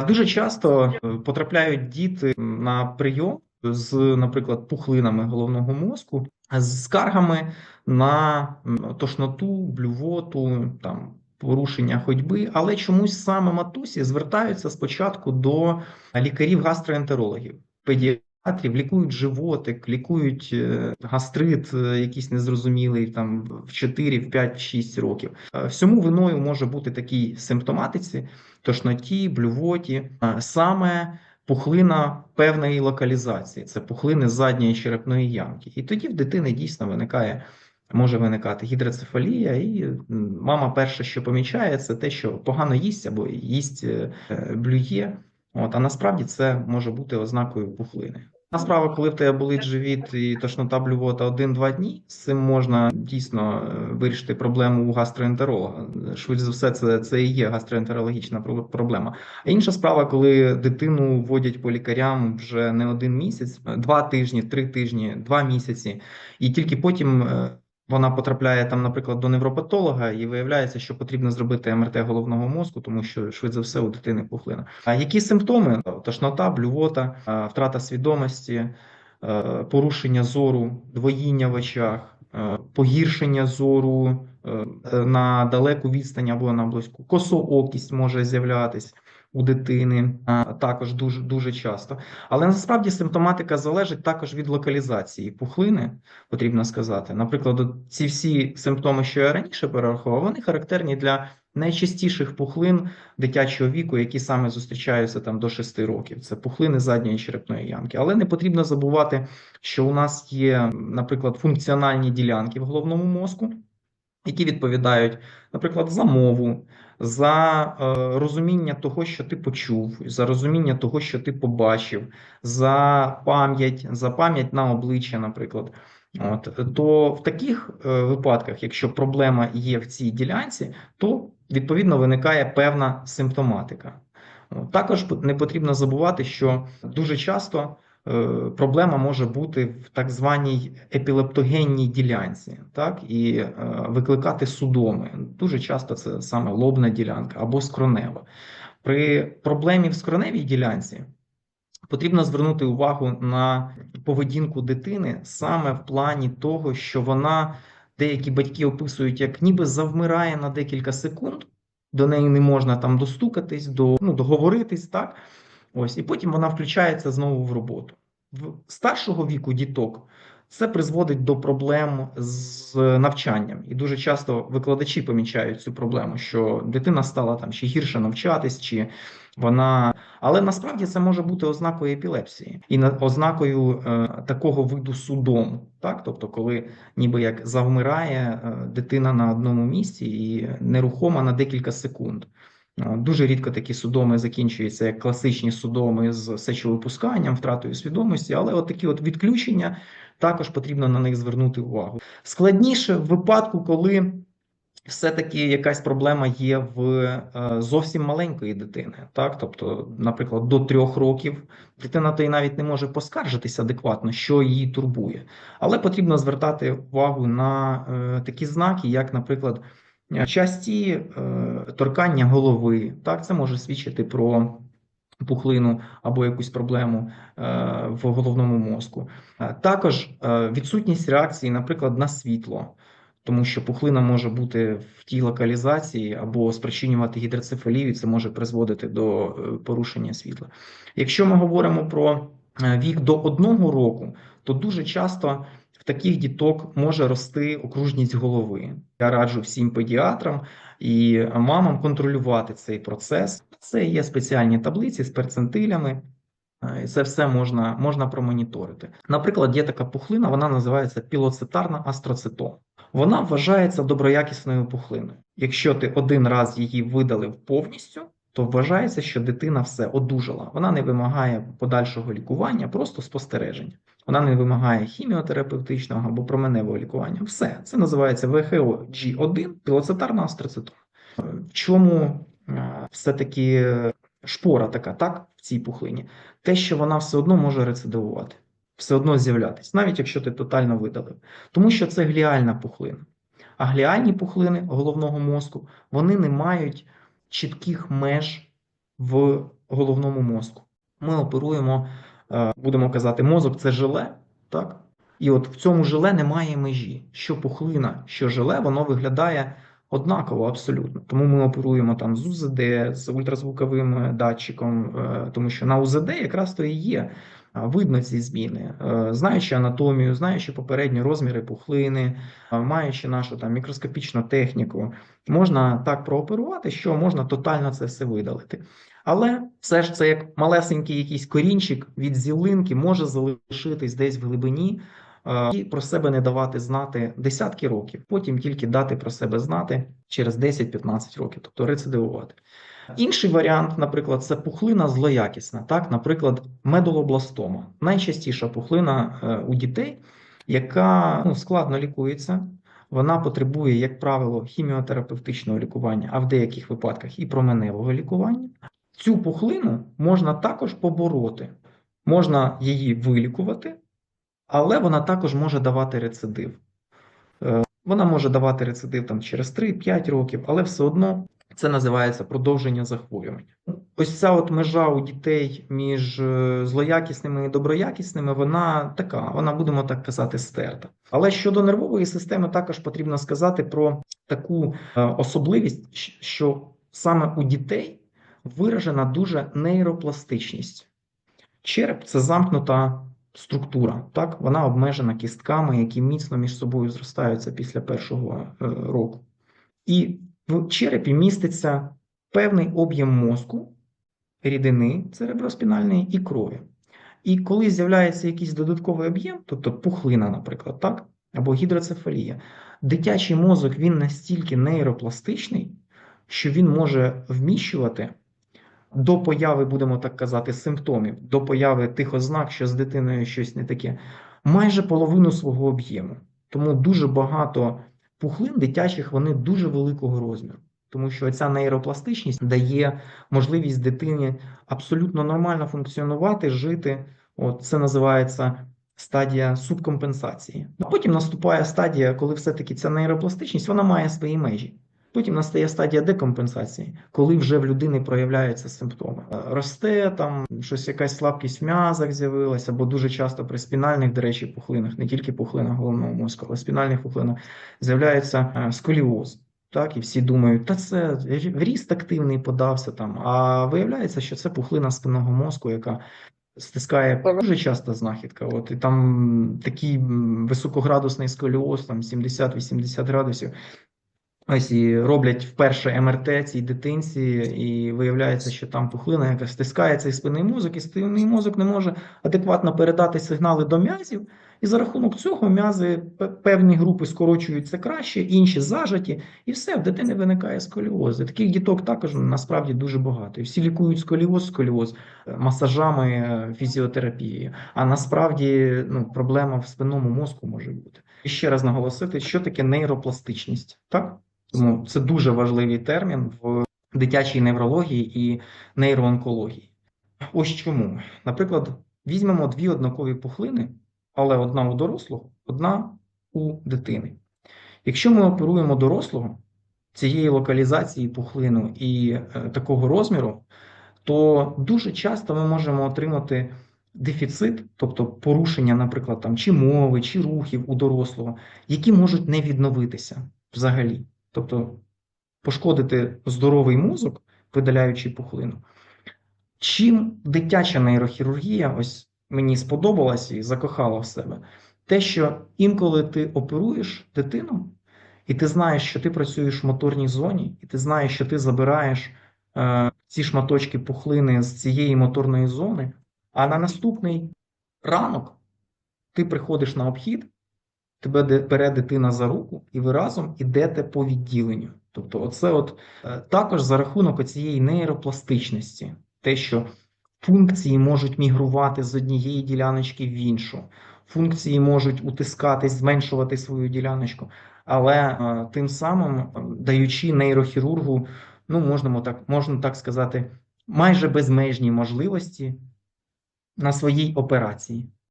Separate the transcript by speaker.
Speaker 1: Дуже часто е, потрапляють діти на прийом з, наприклад, пухлинами головного мозку, з скаргами на тошноту, блювоту, там порушення ходьби, але чомусь саме матусі звертаються спочатку до лікарів-гастроентерологів, педіатрів, лікують животик, лікують е, гастрит, е, якийсь незрозумілий там в 4, в 5, в 6 років. Е, Всьому виною може бути такій симптоматиці, тошноті, блювоті, саме пухлина певної локалізації, це пухлини задньої черепної ямки. І тоді в дитини дійсно виникає. Може виникати гідроцефалія, і мама перше, що помічає, це те, що погано їсть або їсть блює. От, а насправді це може бути ознакою пухлини. Та справа, коли в тебе болить живіт і тошнота блювота один-два дні, з цим можна дійсно е, вирішити проблему у гастроентеролога. Швидше за все, це, це і є гастроентерологічна про- проблема. А інша справа, коли дитину вводять по лікарям вже не один місяць, два тижні, три тижні, два місяці, і тільки потім. Вона потрапляє там, наприклад, до невропатолога, і виявляється, що потрібно зробити МРТ головного мозку, тому що швидше за все у дитини пухлина. А які симптоми? Тошнота, блювота, е, втрата свідомості, е, порушення зору, двоїння в очах, е, погіршення зору на далеку відстань або на близьку, косоокість може з'являтись у дитини також дуже дуже часто. Але насправді симптоматика залежить також від локалізації пухлини, потрібно сказати. Наприклад, ці всі симптоми, що я раніше перерахував, вони характерні для найчастіших пухлин дитячого віку, які саме зустрічаються там до 6 років. Це пухлини задньої черепної ямки. Але не потрібно забувати, що у нас є, наприклад, функціональні ділянки в головному мозку, які відповідають, наприклад, за мову, за е, розуміння того, що ти почув, за розуміння того, що ти побачив, за пам'ять, за пам'ять на обличчя, наприклад. От то в таких е, випадках, якщо проблема є в цій ділянці, то відповідно виникає певна симптоматика. Також не потрібно забувати, що дуже часто проблема може бути в так званій епілептогенній ділянці, так і е, викликати судоми. Дуже часто це саме лобна ділянка або скронева. При проблемі в скроневій ділянці потрібно звернути увагу на поведінку дитини саме в плані того, що вона деякі батьки описують, як ніби завмирає на декілька секунд, до неї не можна там достукатись, до, ну, договоритись, так? Ось, і потім вона включається знову в роботу. В старшого віку діток це призводить до проблем з навчанням, і дуже часто викладачі помічають цю проблему, що дитина стала там ще гірше навчатись, чи вона. Але насправді це може бути ознакою епілепсії і ознакою е, такого виду судому, так тобто, коли ніби як завмирає е, дитина на одному місці і нерухома на декілька секунд. Дуже рідко такі судоми закінчуються як класичні судоми з сечовипусканням, втратою свідомості, але от такі от відключення також потрібно на них звернути увагу. Складніше в випадку, коли все-таки якась проблема є в е, зовсім маленької дитини, так тобто, наприклад, до трьох років дитина то й навіть не може поскаржитись адекватно, що її турбує, але потрібно звертати увагу на е, такі знаки, як, наприклад, часті е, торкання голови. Так, це може свідчити про пухлину або якусь проблему е, в головному мозку. Е, Також е, відсутність реакції, наприклад, на світло, тому що пухлина може бути в тій локалізації або спричинювати гідроцефалію, і це може призводити до е, порушення світла. Якщо ми говоримо про е, вік до одного року, то дуже часто в таких діток може рости окружність голови. Я раджу всім педіатрам і мамам контролювати цей процес. Це є спеціальні таблиці з перцентилями. е, і Це все можна, можна промоніторити. Наприклад, є така пухлина, вона називається пілоцитарна астроцитома. Вона вважається доброякісною пухлиною. Якщо ти один раз її видалив повністю, то вважається, що дитина все одужала. Вона не вимагає подальшого лікування, просто спостереження. Вона не вимагає хіміотерапевтичного або променевого лікування. Все це називається ВХО G1 пілоцитарна астроцитома. Е, В чому е, все-таки шпора така, так, в цій пухлині? Те, що вона все одно може рецидивувати, все одно з'являтись, навіть якщо ти тотально видалив. Тому що це гліальна пухлина. А гліальні пухлини головного мозку вони не мають чітких меж в головному мозку. Ми оперуємо, е, будемо казати, мозок це желе, так? І от в цьому желе немає межі. Що пухлина, що желе, воно виглядає однаково абсолютно. Тому ми оперуємо там з УЗД, з ультразвуковим е, датчиком, е, тому що на УЗД якраз то і є. Видно ці зміни, Е, знаючи анатомію, знаючи попередні розміри пухлини, е, маючи нашу там мікроскопічну техніку, можна так прооперувати, що можна тотально це все видалити. Але все ж це як малесенький якийсь корінчик від зілинки може залишитись десь в глибині е, і про себе не давати знати десятки років, потім тільки дати про себе знати через 10-15 років, тобто рецидивувати. Інший варіант, наприклад, це пухлина злоякісна, так, наприклад, медулобластома. Найчастіша пухлина е, у дітей, яка ну, складно лікується. Вона потребує, як правило, хіміотерапевтичного лікування, а в деяких випадках і променевого лікування. Цю пухлину можна також побороти, можна її вилікувати, але вона також може давати рецидив. Е, Вона може давати рецидив там через 3-5 років, але все одно це називається продовження захворювання. Ось ця от межа у дітей між е, злоякісними і доброякісними, вона така, вона будемо так казати, стерта. Але щодо нервової системи, також потрібно сказати про таку е, особливість, що саме у дітей виражена дуже нейропластичність. Череп це замкнута структура, так? Вона обмежена кістками, які міцно між собою зростаються після першого е, року. І в черепі міститься певний об'єм мозку, рідини цереброспінальної і крові. І коли з'являється якийсь додатковий об'єм, тобто пухлина, наприклад, так, або гідроцефалія, дитячий мозок він настільки нейропластичний, що він може вміщувати до появи, будемо так казати, симптомів, до появи тих ознак, що з дитиною щось не таке, майже половину свого об'єму. Тому дуже багато пухлин дитячих вони дуже великого розміру. Тому що ця нейропластичність дає можливість дитині абсолютно нормально функціонувати, жити. От це називається стадія субкомпенсації. А потім наступає стадія, коли все-таки ця нейропластичність вона має свої межі. Потім настає стадія декомпенсації, коли вже в людини проявляються симптоми. Е, Росте там щось, якась слабкість в м'язах з'явилася, бо дуже часто при спінальних, до речі, пухлинах, не тільки пухлинах головного мозку, але спінальних пухлинах з'являється е, сколіоз. Так, і всі думають, та це ріст активний подався там. А виявляється, що це пухлина спинного мозку, яка стискає дуже часто знахідка. От і там такий високоградусний сколіоз, там 70-80 градусів. Ось і роблять вперше МРТ цій дитинці, і виявляється, що там пухлина, яка стискає цей спинний мозок, і спинний мозок не може адекватно передати сигнали до м'язів. І за рахунок цього м'язи певні групи скорочуються краще, інші зажаті, і все, в дитини виникає сколіоз. І Таких діток також насправді дуже багато. І всі лікують сколіоз, сколіоз е, масажами, е, фізіотерапією. А насправді ну, проблема в спинному мозку може бути. І ще раз наголосити, що таке нейропластичність, так? Тому це дуже важливий термін в дитячій неврології і нейроонкології. Ось чому. Наприклад, візьмемо дві однакові пухлини, але одна у дорослого, одна у дитини. Якщо ми оперуємо дорослого цієї локалізації пухлину і е, такого розміру, то дуже часто ми можемо отримати дефіцит, тобто порушення, наприклад, там, чи мови, чи рухів у дорослого, які можуть не відновитися взагалі. Тобто пошкодити здоровий мозок, видаляючи пухлину. Чим дитяча нейрохірургія ось мені сподобалася і закохала в себе, те, що інколи ти оперуєш дитину, і ти знаєш, що ти працюєш в моторній зоні, і ти знаєш, що ти забираєш е, ці шматочки пухлини з цієї моторної зони, а на наступний ранок ти приходиш на обхід, тебе бере дитина за руку, і ви разом ідете по відділенню. Тобто, оце от е, також за рахунок цієї нейропластичності, те, що функції можуть мігрувати з однієї діляночки в іншу, функції можуть утискати, зменшувати свою діляночку, але е, тим самим е, даючи нейрохірургу, ну можна так, можна так сказати, майже безмежні можливості на своїй операції.